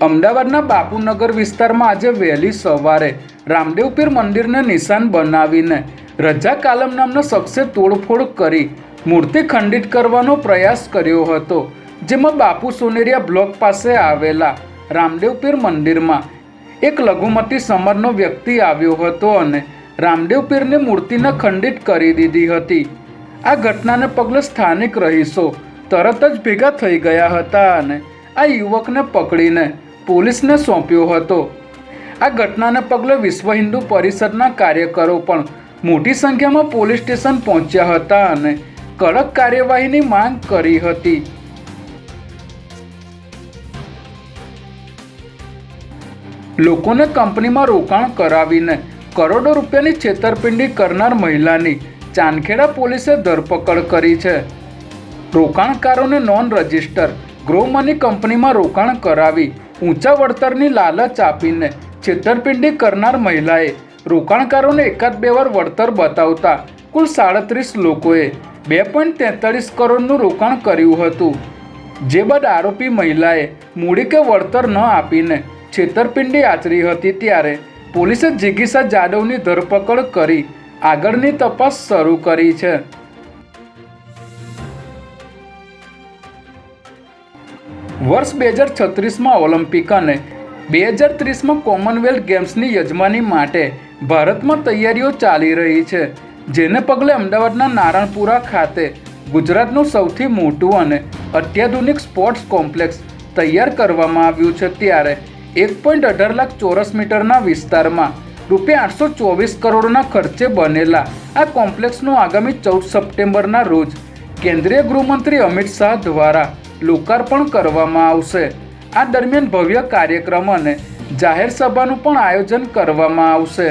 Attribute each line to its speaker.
Speaker 1: અમદાવાદના બાપુનગર વિસ્તારમાં આજે વહેલી સવારે રામદેવ પીર મંદિરને નિશાન બનાવીને રજા કાલમ નામના શખ્સે તોડફોડ કરી મૂર્તિ ખંડિત કરવાનો પ્રયાસ કર્યો હતો, જેમાં બાપુ સોનેરિયા બ્લોક પાસે આવેલા રામદેવ પીર મંદિરમાં એક લઘુમતી સમાજનો વ્યક્તિ આવ્યો હતો અને રામદેવ પીરની મૂર્તિને ખંડિત કરી દીધી હતી. આ ઘટનાને પગલે સ્થાનિક રહીશો તરત જ ભેગા થઈ ગયા હતા અને આ યુવકને પકડીને પોલીસને સોંપ્યો હતો. આ ઘટનાને પગલે વિશ્વ હિન્દુ પરિષદના કાર્યકરો પણ મોટી સંખ્યામાં પોલીસ સ્ટેશન પહોંચ્યા હતા અને કડક કાર્યવાહીની માંગ કરી હતી. લોકોને કંપનીમાં રોકાણ કરાવીને કરોડો રૂપિયાની છેતરપિંડી કરનાર મહિલાની ચાંદખેડા પોલીસે ધરપકડ કરી છે. રોકાણકારોને નોન રજિસ્ટર ગ્રો મની કંપનીમાં રોકાણ કરાવી ઊંચા વળતરની લાલચ આપીને છેતરપિંડી કરનાર મહિલાએ રોકાણકારોને એકાદ બે વાર વળતર બતાવતા કુલ સાડત્રીસ લોકોએ બે પોઈન્ટ તેતાળીસ કરોડનું રોકાણ કર્યું હતું. જે બાદ આરોપી મહિલાએ મૂડી કે વળતર ન આપીને છેતરપિંડી આચરી હતી ત્યારે પોલીસે જિગીસા જાદવની ધરપકડ કરી આગળની તપાસ શરૂ કરી છે. વર્ષ બે હજાર છત્રીસમાં ઓલિમ્પિક અને બે હજાર ત્રીસમાં કોમનવેલ્થ ગેમ્સની યજમાની માટે ભારતમાં તૈયારીઓ ચાલી રહી છે, જેને પગલે અમદાવાદના નારાયણપુરા ખાતે ગુજરાતનું સૌથી મોટું અને અત્યાધુનિક સ્પોર્ટ્સ કોમ્પ્લેક્સ તૈયાર કરવામાં આવ્યું છે. ત્યારે એક પોઈન્ટ અઢાર લાખ ચોરસ મીટરના વિસ્તારમાં રૂપિયા આઠસો ચોવીસ કરોડના ખર્ચે બનેલા આ કોમ્પ્લેક્સનું આગામી ચૌદ સપ્ટેમ્બરના રોજ કેન્દ્રીય ગૃહમંત્રી અમિત શાહ દ્વારા લોકાર્પણ કરવામાં આવશે. આ દરમિયાન ભવ્ય કાર્યક્રમ અને જાહેર સભાનું પણ આયોજન કરવામાં આવશે.